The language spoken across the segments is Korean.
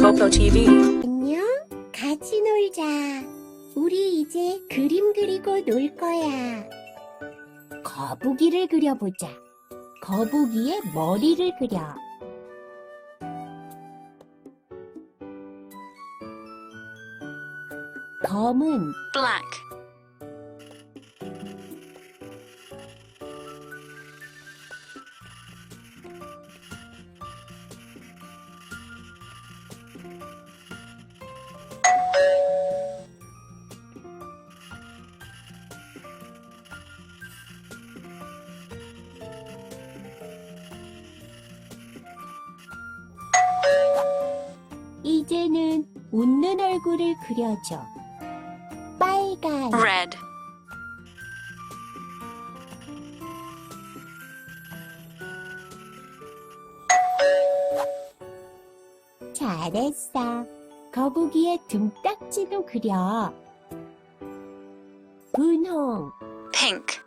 Popo TV. 안녕? 같이 놀자. 우리 이제 그림 그리고 놀 거야. 거북이를 그려보자. 거북이의 머리를 그려. 검은 black, 이제는 웃는 얼굴을 그려줘. 빨간 red, 잘했어. 거북이의 등딱지도 그려. 분홍, pink,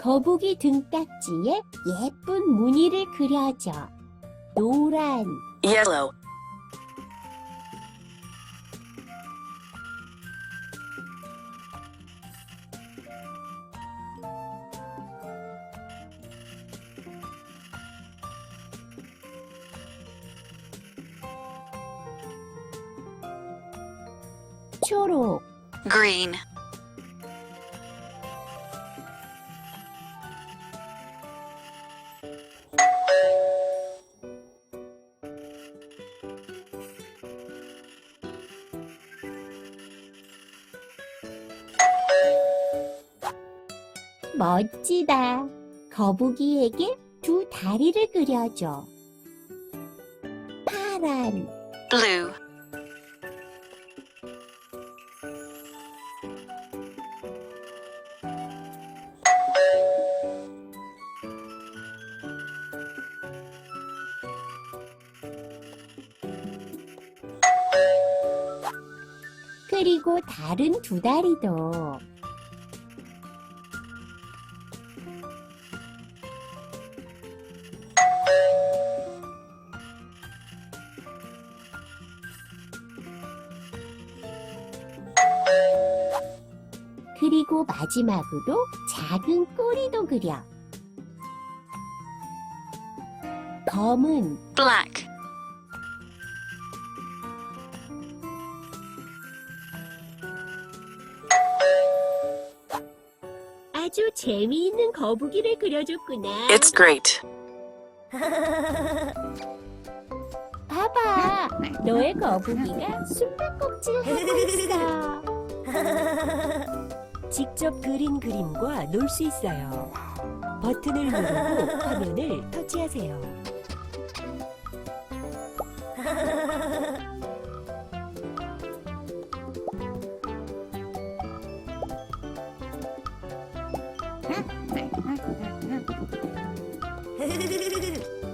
거북이 등딱지에 예쁜 무늬를 그려줘. 노란, Yellow. 초록, green, 멋지다. 거북이에게 두 다리를 그려줘. 파란, blue, 그리고 다른 두 다리도. 그리고 마지막으로 작은 꼬리도 그려. 검은, black, 아주 재미있는 거북이를 그려줬구나. It's great. 봐봐, 너의 거북이가 숨바꼭질 하고 있어. 직접 그린 그림과 놀 수 있어요. 버튼을 누르고 화면을 터치하세요.